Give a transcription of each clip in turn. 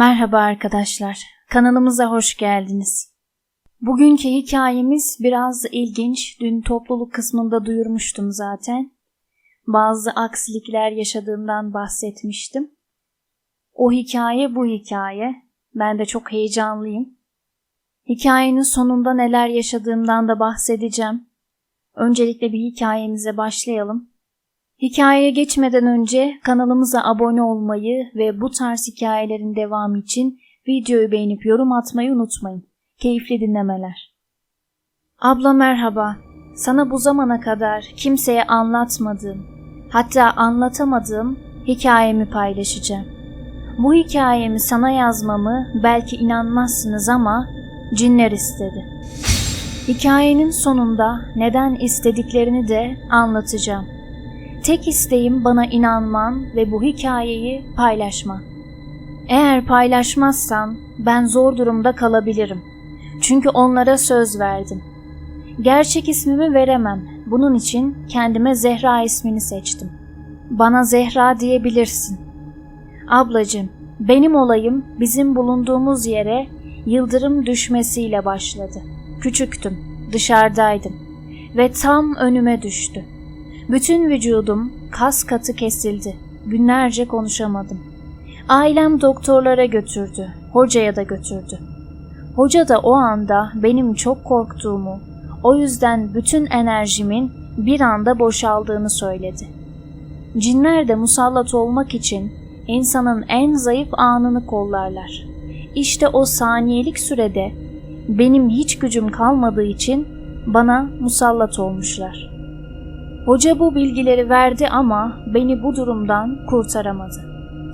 Merhaba arkadaşlar, kanalımıza hoş geldiniz. Bugünkü hikayemiz biraz ilginç, dün topluluk kısmında duyurmuştum zaten. Bazı aksilikler yaşadığımdan bahsetmiştim. O hikaye bu hikaye, ben de çok heyecanlıyım. Hikayenin sonunda neler yaşadığımdan da bahsedeceğim. Öncelikle bir hikayemize başlayalım. Hikayeye geçmeden önce kanalımıza abone olmayı ve bu tarz hikayelerin devamı için videoyu beğenip yorum atmayı unutmayın. Keyifli dinlemeler. Abla merhaba. Sana bu zamana kadar kimseye anlatmadığım, hatta anlatamadığım hikayemi paylaşacağım. Bu hikayemi sana yazmamı belki inanmazsınız ama cinler istedi. Hikayenin sonunda neden istediklerini de anlatacağım. Tek isteğim bana inanman ve bu hikayeyi paylaşman. Eğer paylaşmazsan ben zor durumda kalabilirim. Çünkü onlara söz verdim. Gerçek ismimi veremem. Bunun için kendime Zehra ismini seçtim. Bana Zehra diyebilirsin. Ablacığım, benim olayım bizim bulunduğumuz yere yıldırım düşmesiyle başladı. Küçüktüm, dışarıdaydım ve tam önüme düştü. Bütün vücudum kas katı kesildi. Günlerce konuşamadım. Ailem doktorlara götürdü, hocaya da götürdü. Hoca da o anda benim çok korktuğumu, o yüzden bütün enerjimin bir anda boşaldığını söyledi. Cinler de musallat olmak için insanın en zayıf anını kollarlar. İşte o saniyelik sürede benim hiç gücüm kalmadığı için bana musallat olmuşlar. Hoca bu bilgileri verdi ama beni bu durumdan kurtaramadı.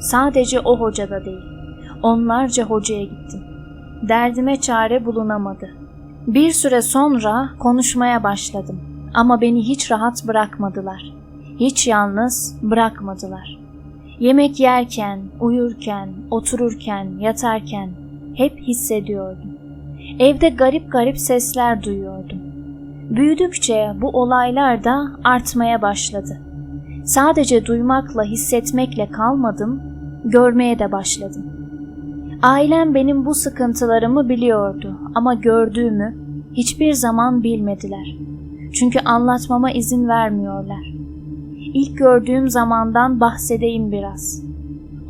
Sadece o hoca da değil. Onlarca hocaya gittim. Derdime çare bulunamadı. Bir süre sonra konuşmaya başladım ama beni hiç rahat bırakmadılar. Hiç yalnız bırakmadılar. Yemek yerken, uyurken, otururken, yatarken hep hissediyordum. Evde garip garip sesler duyuyordum. Büyüdükçe bu olaylar da artmaya başladı. Sadece duymakla, hissetmekle kalmadım, görmeye de başladım. Ailem benim bu sıkıntılarımı biliyordu ama gördüğümü hiçbir zaman bilmediler. Çünkü anlatmama izin vermiyorlar. İlk gördüğüm zamandan bahsedeyim biraz.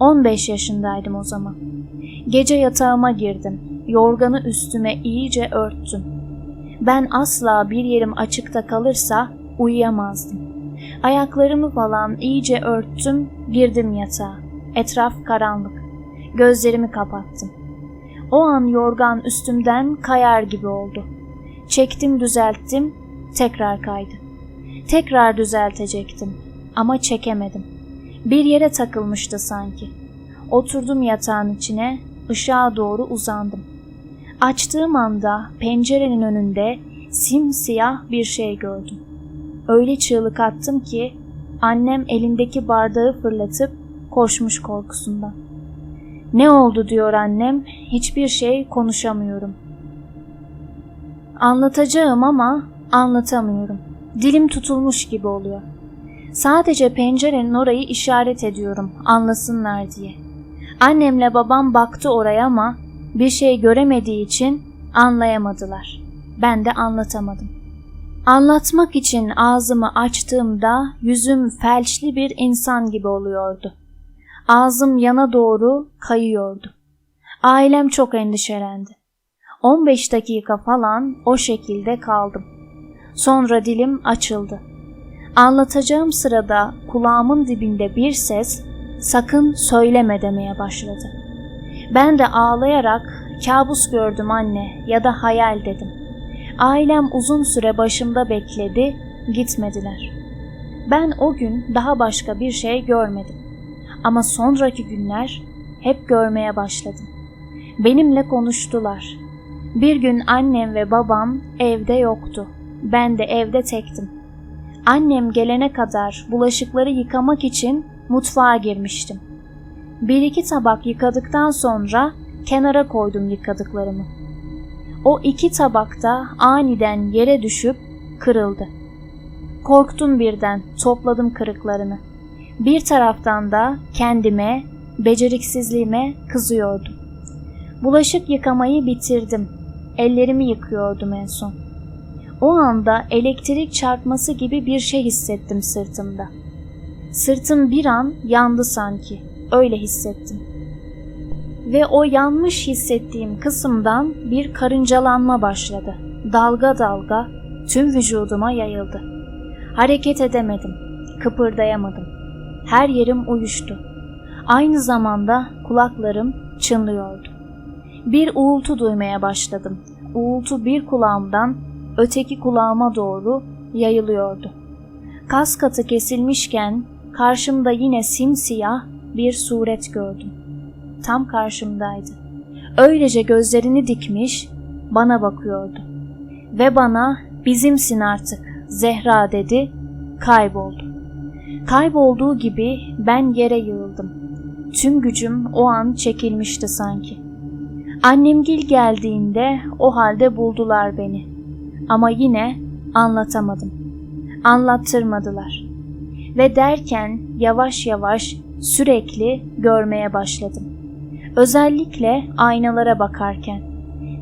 15 yaşındaydım o zaman. Gece yatağıma girdim. Yorganı üstüme iyice örttüm. Ben asla bir yerim açıkta kalırsa uyuyamazdım. Ayaklarımı falan iyice örttüm, girdim yatağa. Etraf karanlık. Gözlerimi kapattım. O an yorgan üstümden kayar gibi oldu. Çektim düzelttim, tekrar kaydı. Tekrar düzeltecektim ama çekemedim. Bir yere takılmıştı sanki. Oturdum yatağın içine, ışığa doğru uzandım. Açtığım anda pencerenin önünde simsiyah bir şey gördüm. Öyle çığlık attım ki annem elindeki bardağı fırlatıp koşmuş korkusundan. Ne oldu diyor annem, hiçbir şey konuşamıyorum. Anlatacağım ama anlatamıyorum. Dilim tutulmuş gibi oluyor. Sadece pencerenin orayı işaret ediyorum anlasınlar diye. Annemle babam baktı oraya ama bir şey göremediği için anlayamadılar. Ben de anlatamadım. Anlatmak için ağzımı açtığımda yüzüm felçli bir insan gibi oluyordu. Ağzım yana doğru kayıyordu. Ailem çok endişelendi. 15 dakika falan o şekilde kaldım. Sonra dilim açıldı. Anlatacağım sırada kulağımın dibinde bir ses sakın söyleme demeye başladı. Ben de ağlayarak kabus gördüm anne ya da hayal dedim. Ailem uzun süre başımda bekledi, gitmediler. Ben o gün daha başka bir şey görmedim. Ama sonraki günler hep görmeye başladım. Benimle konuştular. Bir gün annem ve babam evde yoktu. Ben de evde tektim. Annem gelene kadar bulaşıkları yıkamak için mutfağa girmiştim. Bir iki tabak yıkadıktan sonra kenara koydum yıkadıklarımı. O iki tabakta aniden yere düşüp kırıldı. Korktum birden, topladım kırıklarını. Bir taraftan da kendime, beceriksizliğime kızıyordum. Bulaşık yıkamayı bitirdim. Ellerimi yıkıyordum en son. O anda elektrik çarpması gibi bir şey hissettim sırtımda. Sırtım bir an yandı sanki. Öyle hissettim. Ve o yanmış hissettiğim kısımdan bir karıncalanma başladı. Dalga dalga tüm vücuduma yayıldı. Hareket edemedim. Kıpırdayamadım. Her yerim uyuştu. Aynı zamanda kulaklarım çınlıyordu. Bir uğultu duymaya başladım. Uğultu bir kulağımdan öteki kulağıma doğru yayılıyordu. Kas katı kesilmişken karşımda yine simsiyah bir suret gördüm. Tam karşımdaydı. Öylece gözlerini dikmiş bana bakıyordu. Ve bana bizimsin artık Zehra dedi kayboldu. Kaybolduğu gibi ben yere yığıldım. Tüm gücüm o an çekilmişti sanki. Annemgil geldiğinde o halde buldular beni. Ama yine anlatamadım. Anlattırmadılar. Ve derken yavaş yavaş sürekli görmeye başladım. Özellikle aynalara bakarken.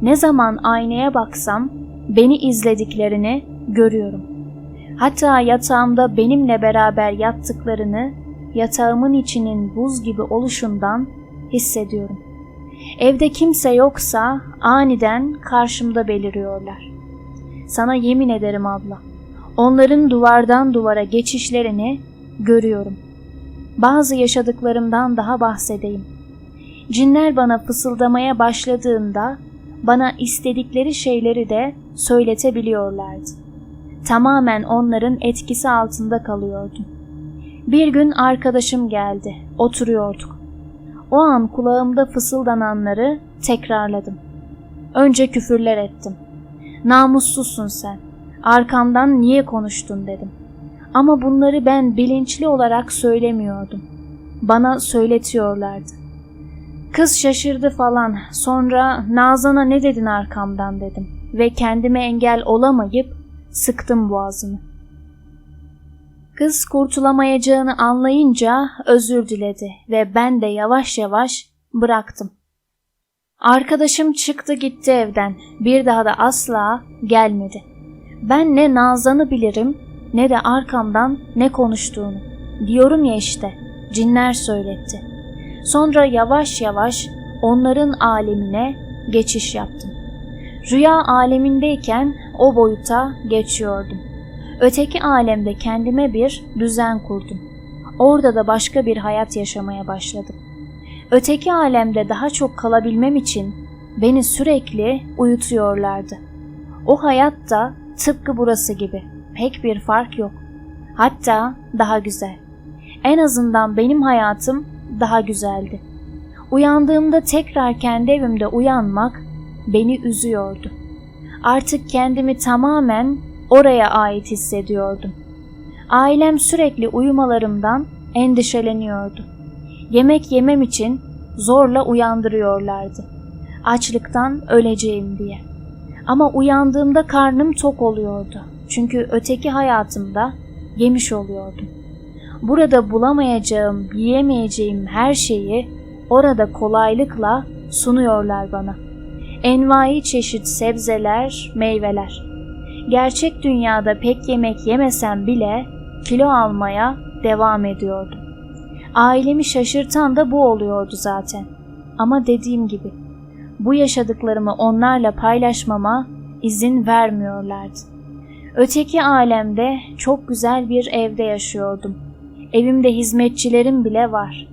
Ne zaman aynaya baksam beni izlediklerini görüyorum. Hatta yatağımda benimle beraber yattıklarını yatağımın içinin buz gibi oluşundan hissediyorum. Evde kimse yoksa aniden karşımda beliriyorlar. Sana yemin ederim abla. Onların duvardan duvara geçişlerini görüyorum. Bazı yaşadıklarımdan daha bahsedeyim. Cinler bana fısıldamaya başladığında bana istedikleri şeyleri de söyletebiliyorlardı. Tamamen onların etkisi altında kalıyordum. Bir gün arkadaşım geldi, oturuyorduk. O an kulağımda fısıldananları tekrarladım. Önce küfürler ettim. Namussuzsun sen. Arkamdan niye konuştun dedim. Ama bunları ben bilinçli olarak söylemiyordum. Bana söyletiyorlardı. Kız şaşırdı falan. Sonra Nazan'a ne dedin arkamdan dedim. Ve kendime engel olamayıp sıktım boğazını. Kız kurtulamayacağını anlayınca özür diledi ve ben de yavaş yavaş bıraktım. Arkadaşım çıktı gitti evden. Bir daha da asla gelmedi. Ben ne Nazan'ı bilirim ne de arkamdan ne konuştuğunu. Diyorum ya işte cinler söyletti. Sonra yavaş yavaş onların alemine geçiş yaptım. Rüya alemindeyken o boyuta geçiyordum. Öteki alemde kendime bir düzen kurdum. Orada da başka bir hayat yaşamaya başladım. Öteki alemde daha çok kalabilmem için beni sürekli uyutuyorlardı. O hayat da tıpkı burası gibi. Pek bir fark yok. Hatta daha güzel. En azından benim hayatım daha güzeldi. Uyandığımda tekrar kendi evimde uyanmak beni üzüyordu. Artık kendimi tamamen oraya ait hissediyordum. Ailem sürekli uyumalarımdan endişeleniyordu. Yemek yemem için zorla uyandırıyorlardı. Açlıktan öleceğim diye. Ama uyandığımda karnım tok oluyordu. Çünkü öteki hayatımda yemiş oluyordum. Burada bulamayacağım, yiyemeyeceğim her şeyi orada kolaylıkla sunuyorlar bana. Envai çeşit sebzeler, meyveler. Gerçek dünyada pek yemek yemesem bile kilo almaya devam ediyordum. Ailemi şaşırtan da bu oluyordu zaten. Ama dediğim gibi bu yaşadıklarımı onlarla paylaşmama izin vermiyorlardı. Öteki alemde çok güzel bir evde yaşıyordum. Evimde hizmetçilerim bile var.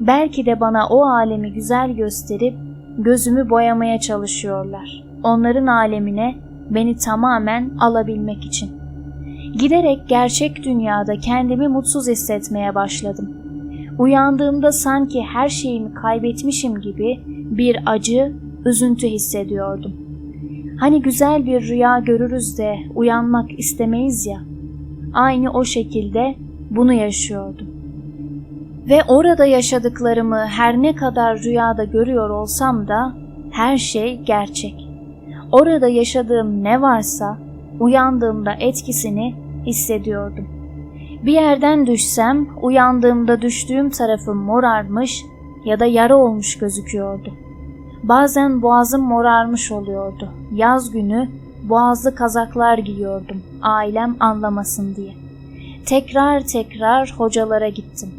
Belki de bana o alemi güzel gösterip gözümü boyamaya çalışıyorlar. Onların alemine beni tamamen alabilmek için. Giderek gerçek dünyada kendimi mutsuz hissetmeye başladım. Uyandığımda sanki her şeyimi kaybetmişim gibi bir acı, üzüntü hissediyordum. Hani güzel bir rüya görürüz de uyanmak istemeyiz ya. Aynı o şekilde bunu yaşıyordum. Ve orada yaşadıklarımı her ne kadar rüyada görüyor olsam da her şey gerçek. Orada yaşadığım ne varsa uyandığımda etkisini hissediyordum. Bir yerden düşsem uyandığımda düştüğüm tarafım morarmış ya da yara olmuş gözüküyordu. Bazen boğazım morarmış oluyordu. Yaz günü boğazlı kazaklar giyiyordum ailem anlamasın diye. Tekrar tekrar hocalara gittim.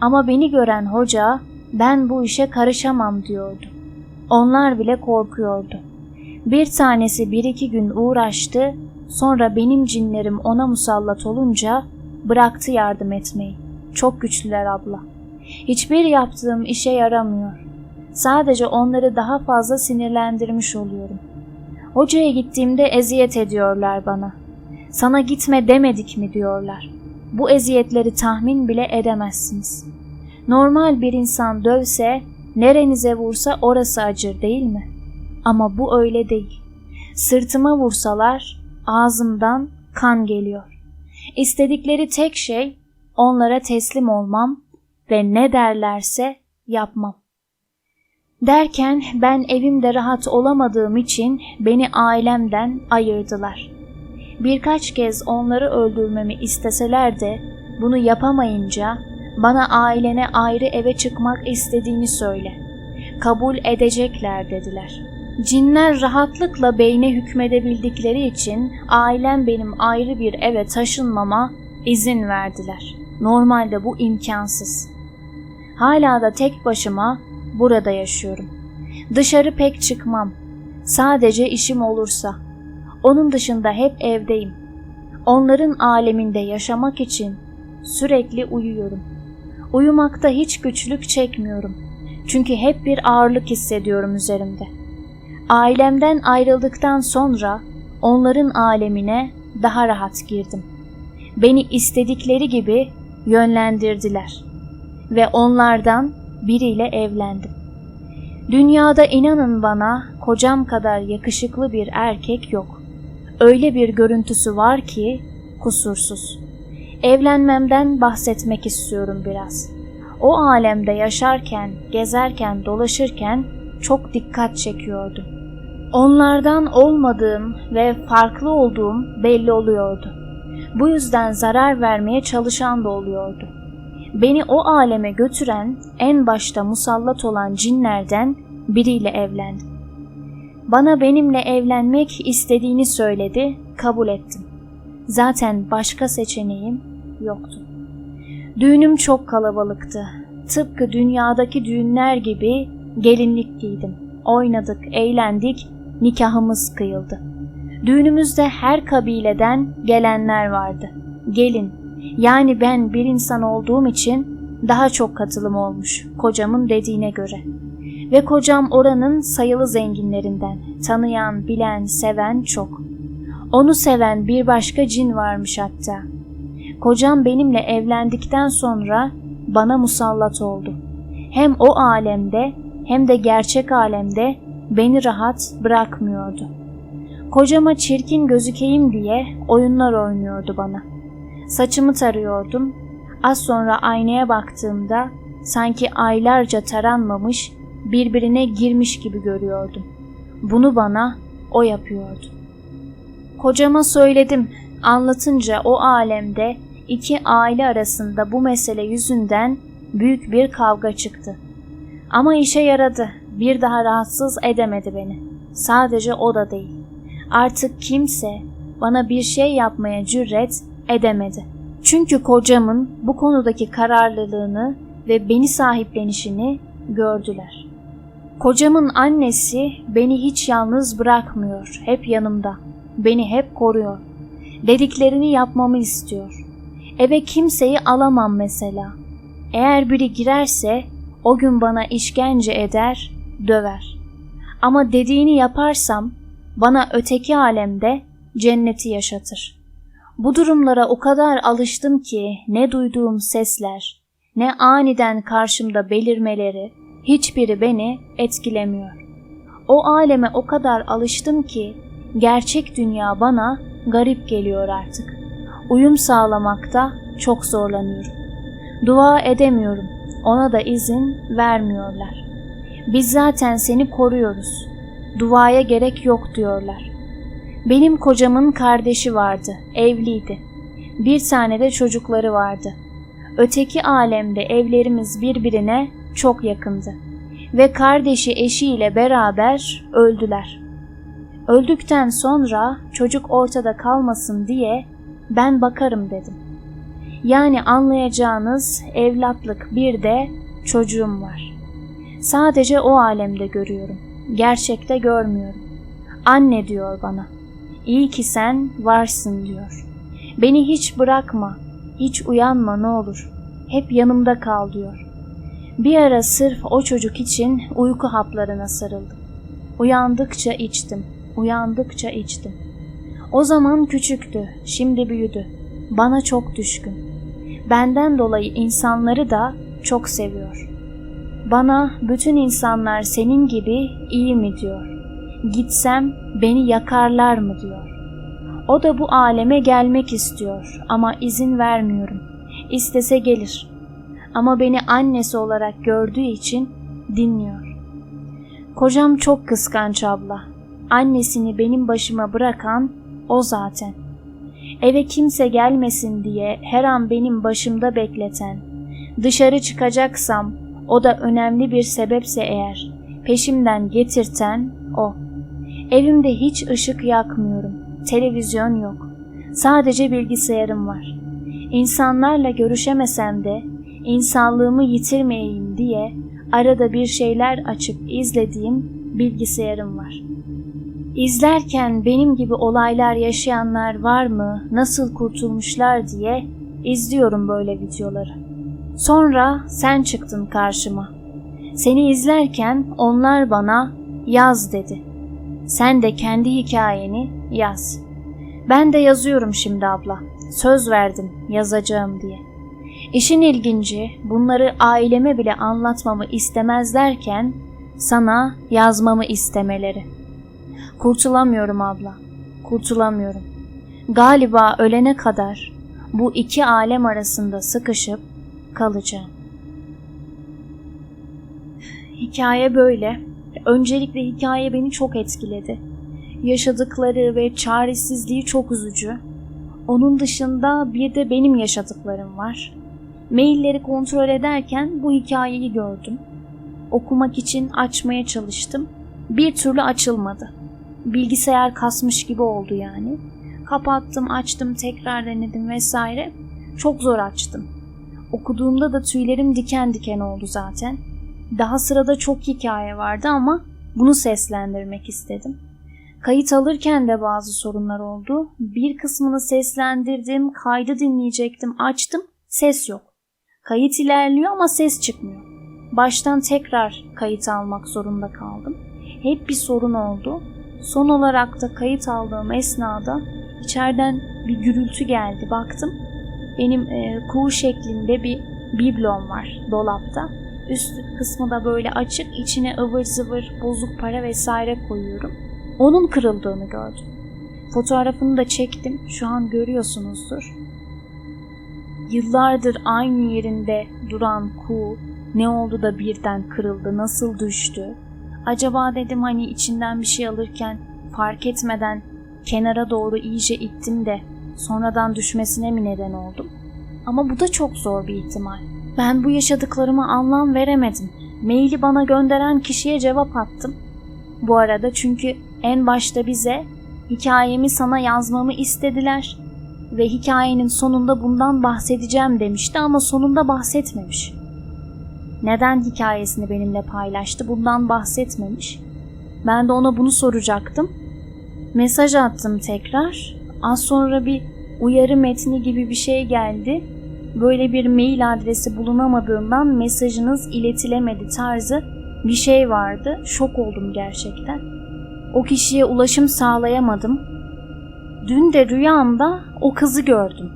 Ama beni gören hoca ben bu işe karışamam diyordu. Onlar bile korkuyordu. Bir tanesi bir iki gün uğraştı, sonra benim cinlerim ona musallat olunca bıraktı yardım etmeyi. Çok güçlüler abla. Hiçbir yaptığım işe yaramıyor. Sadece onları daha fazla sinirlendirmiş oluyorum. Hocaya gittiğimde eziyet ediyorlar bana. Sana gitme demedik mi diyorlar. Bu eziyetleri tahmin bile edemezsiniz. Normal bir insan dövse, nerenize vursa orası acır değil mi? Ama bu öyle değil. Sırtıma vursalar ağzımdan kan geliyor. İstedikleri tek şey onlara teslim olmam ve ne derlerse yapmam. Derken ben evimde rahat olamadığım için beni ailemden ayırdılar. Birkaç kez onları öldürmemi isteseler de bunu yapamayınca bana ailene ayrı eve çıkmak istediğini söyle. Kabul edecekler dediler. Cinler rahatlıkla beyne hükmedebildikleri için ailem benim ayrı bir eve taşınmama izin verdiler. Normalde bu imkansız. Hala da tek başıma burada yaşıyorum. Dışarı pek çıkmam. Sadece işim olursa. Onun dışında hep evdeyim. Onların aleminde yaşamak için sürekli uyuyorum. Uyumakta hiç güçlük çekmiyorum. Çünkü hep bir ağırlık hissediyorum üzerimde. Ailemden ayrıldıktan sonra onların alemine daha rahat girdim. Beni istedikleri gibi yönlendirdiler ve onlardan biriyle evlendim. Dünyada inanın bana kocam kadar yakışıklı bir erkek yok. Öyle bir görüntüsü var ki kusursuz. Evlenmemden bahsetmek istiyorum biraz. O alemde yaşarken, gezerken, dolaşırken çok dikkat çekiyordu. Onlardan olmadığım ve farklı olduğum belli oluyordu. Bu yüzden zarar vermeye çalışan da oluyordu. Beni o aleme götüren en başta musallat olan cinlerden biriyle evlendim. Bana benimle evlenmek istediğini söyledi, kabul ettim. Zaten başka seçeneğim yoktu. Düğünüm çok kalabalıktı. Tıpkı dünyadaki düğünler gibi gelinlik giydim. Oynadık, eğlendik, nikahımız kıyıldı. Düğünümüzde her kabileden gelenler vardı. Gelin, yani ben bir insan olduğum için daha çok katılım olmuş kocamın dediğine göre. Ve kocam oranın sayılı zenginlerinden. Tanıyan, bilen, seven çok. Onu seven bir başka cin varmış hatta. Kocam benimle evlendikten sonra bana musallat oldu. Hem o alemde hem de gerçek alemde beni rahat bırakmıyordu. Kocama çirkin gözükeyim diye oyunlar oynuyordu bana. Saçımı tarıyordum. Az sonra aynaya baktığımda sanki aylarca taranmamış, birbirine girmiş gibi görüyordum. Bunu bana o yapıyordu. Kocama söyledim. Anlatınca o alemde iki aile arasında bu mesele yüzünden büyük bir kavga çıktı. Ama işe yaradı. Bir daha rahatsız edemedi beni. Sadece o da değil. Artık kimse bana bir şey yapmaya cüret edemedi. Çünkü kocamın bu konudaki kararlılığını ve beni sahiplenişini gördüler. Kocamın annesi beni hiç yalnız bırakmıyor, hep yanımda. Beni hep koruyor. Dediklerini yapmamı istiyor. Eve kimseyi alamam mesela. Eğer biri girerse o gün bana işkence eder, döver. Ama dediğini yaparsam bana öteki alemde cenneti yaşatır. Bu durumlara o kadar alıştım ki ne duyduğum sesler, ne aniden karşımda belirmeleri hiçbiri beni etkilemiyor. O aleme o kadar alıştım ki gerçek dünya bana garip geliyor artık. Uyum sağlamakta çok zorlanıyorum. Dua edemiyorum. Ona da izin vermiyorlar. Biz zaten seni koruyoruz. Duaya gerek yok diyorlar. Benim kocamın kardeşi vardı, evliydi. Bir tane de çocukları vardı. Öteki alemde evlerimiz birbirine çok yakındı. ve kardeşi eşiyle beraber öldüler. Öldükten sonra çocuk ortada kalmasın diye ben bakarım dedim. Yani anlayacağınız evlatlık bir de çocuğum var. Sadece o alemde görüyorum. Gerçekte görmüyorum. Anne diyor bana. İyi ki sen varsın diyor. Beni hiç bırakma, hiç uyanma ne olur. Hep yanımda kal diyor. Bir ara sırf o çocuk için uyku haplarına sarıldım. Uyandıkça içtim, uyandıkça içtim. O zaman küçüktü, şimdi büyüdü. Bana çok düşkün. Benden dolayı insanları da çok seviyor. Bana bütün insanlar senin gibi iyi mi diyor. Gitsem beni yakarlar mı diyor. O da bu aleme gelmek istiyor ama izin vermiyorum. İstese gelir. Ama beni annesi olarak gördüğü için dinliyor. Kocam çok kıskanç abla. Annesini benim başıma bırakan o zaten. Eve kimse gelmesin diye her an benim başımda bekleten, dışarı çıkacaksam o da önemli bir sebepse eğer peşimden getirten o. Evimde hiç ışık yakmıyorum. Televizyon yok. Sadece bilgisayarım var. İnsanlarla görüşemesem de insanlığımı yitirmeyeyim diye arada bir şeyler açıp izlediğim bilgisayarım var. İzlerken benim gibi olaylar yaşayanlar var mı, nasıl kurtulmuşlar diye izliyorum böyle videoları. Sonra sen çıktın karşıma. Seni izlerken onlar bana yaz dedi. Sen de kendi hikayeni yaz. Ben de yazıyorum şimdi abla. Söz verdim yazacağım diye. İşin ilginci bunları aileme bile anlatmamı istemezlerken sana yazmamı istemeleri. Kurtulamıyorum abla. Kurtulamıyorum. Galiba ölene kadar bu iki alem arasında sıkışıp kalacağım. Hikaye böyle. Öncelikle hikaye beni çok etkiledi. Yaşadıkları ve çaresizliği çok üzücü. Onun dışında bir de benim yaşadıklarım var. Mailleri kontrol ederken bu hikayeyi gördüm. Okumak için açmaya çalıştım. Bir türlü açılmadı. Bilgisayar kasmış gibi oldu yani. Kapattım, açtım, tekrar denedim vesaire. Çok zor açtım. Okuduğumda da tüylerim diken diken oldu zaten. Daha sırada çok hikaye vardı ama bunu seslendirmek istedim. Kayıt alırken de bazı sorunlar oldu. Bir kısmını seslendirdim, kaydı dinleyecektim, açtım, ses yok. Kayıt ilerliyor ama ses çıkmıyor. Baştan tekrar kayıt almak zorunda kaldım. Hep bir sorun oldu. Son olarak da kayıt aldığım esnada içeriden bir gürültü geldi. Baktım benim e, kuğu şeklinde bir biblom var dolapta. Üst kısmı da böyle açık, içine ıvır zıvır bozuk para vesaire koyuyorum. Onun kırıldığını gördüm. Fotoğrafını da çektim. Şu an görüyorsunuzdur. Yıllardır aynı yerinde duran kuğu ne oldu da birden kırıldı, nasıl düştü? Acaba dedim hani içinden bir şey alırken fark etmeden kenara doğru iyice ittim de sonradan düşmesine mi neden oldum? Ama bu da çok zor bir ihtimal. Ben bu yaşadıklarıma anlam veremedim. Maili bana gönderen kişiye cevap attım. Bu arada çünkü en başta bize hikayemi sana yazmamı istediler ve hikayenin sonunda bundan bahsedeceğim demişti ama sonunda bahsetmemiş. Neden hikayesini benimle paylaştı bundan bahsetmemiş. Ben de ona bunu soracaktım. Mesaj attım tekrar. Az sonra bir uyarı metni gibi bir şey geldi. Böyle bir mail adresi bulunamadığından mesajınız iletilemedi tarzı bir şey vardı. Şok oldum gerçekten. O kişiye ulaşım sağlayamadım. Dün de rüyamda o kızı gördüm.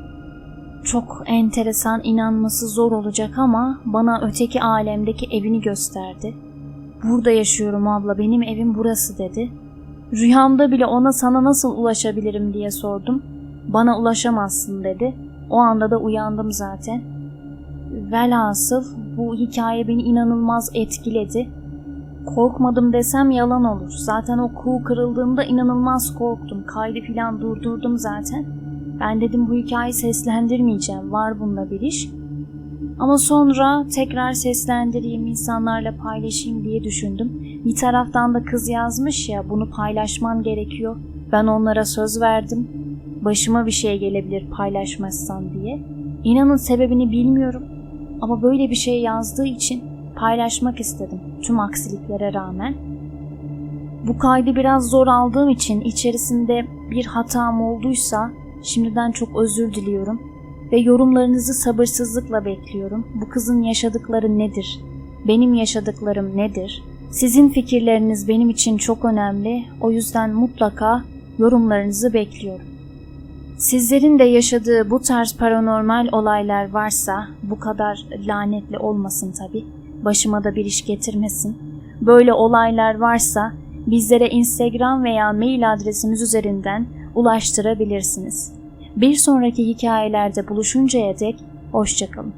Çok enteresan inanması zor olacak ama bana öteki alemdeki evini gösterdi. Burada yaşıyorum abla benim evim burası dedi. Rüyamda bile ona sana nasıl ulaşabilirim diye sordum. Bana ulaşamazsın dedi. O anda da uyandım zaten. Velhasıl bu hikaye beni inanılmaz etkiledi. Korkmadım desem yalan olur. Zaten o kuğu kırıldığında inanılmaz korktum. Kaydı filan durdurdum zaten. Ben dedim bu hikayeyi seslendirmeyeceğim. Var bunda bir iş. Ama sonra tekrar seslendireyim, insanlarla paylaşayım diye düşündüm. Bir taraftan da kız yazmış ya bunu paylaşman gerekiyor. Ben onlara söz verdim. Başıma bir şey gelebilir paylaşmazsan diye. İnanın sebebini bilmiyorum. Ama böyle bir şey yazdığı için paylaşmak istedim tüm aksiliklere rağmen. Bu kaydı biraz zor aldığım için içerisinde bir hatam olduysa şimdiden çok özür diliyorum ve yorumlarınızı sabırsızlıkla bekliyorum. Bu kızın yaşadıkları nedir? Benim yaşadıklarım nedir? Sizin fikirleriniz benim için çok önemli. O yüzden mutlaka yorumlarınızı bekliyorum. Sizlerin de yaşadığı bu tarz paranormal olaylar varsa bu kadar lanetli olmasın tabi. Başıma da bir iş getirmesin. Böyle olaylar varsa bizlere Instagram veya mail adresimiz üzerinden ulaştırabilirsiniz. Bir sonraki hikayelerde buluşuncaya dek hoşçakalın.